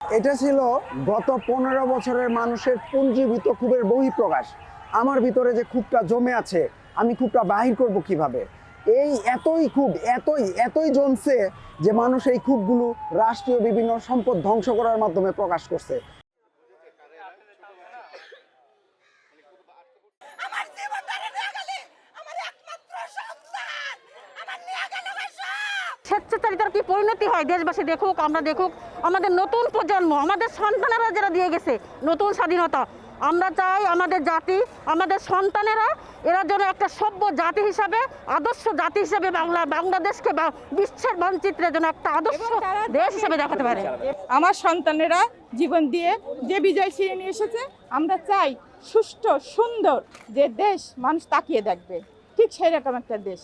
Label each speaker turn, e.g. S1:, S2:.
S1: এটা ছিল গত পনেরো বছরের মানুষের পুঞ্জীভূত বহি প্রকাশ আমার ভিতরে যে খুবটা জমে আছে, আমি খুবটা বাহির করব কীভাবে? এই এতই খুব এতই এতই জমছে যে মানুষ এই খুবগুলো রাষ্ট্রীয় বিভিন্ন সম্পদ ধ্বংস করার মাধ্যমে প্রকাশ করছে।
S2: স্বেচ্ছাচারিতার কি পরিণতি হয়? দেশবাসী দেখুক আমরা দেখুক আমাদের নতুন প্রজন্ম আমাদের সন্তানেরা যারা দিয়ে গেছে নতুন স্বাধীনতা আমরা চাই আমাদের জাতি আমাদের সন্তানেরা এরা যেন একটা সভ্য জাতি হিসাবে আদর্শ জাতি হিসাবে বাংলা বাংলাদেশকে বা- বিশ্বের মানচিত্রে যেন একটা আদর্শ দেশ হিসাবে দেখাতে পারে।
S3: আমার সন্তানেরা জীবন দিয়ে যে বিজয় ছিনিয়ে নিয়ে এসেছে আমরা চাই সুষ্ঠু সুন্দর যে দেশ মানুষ তাকিয়ে দেখবে। ঠিক সেই রকম একটা দেশ।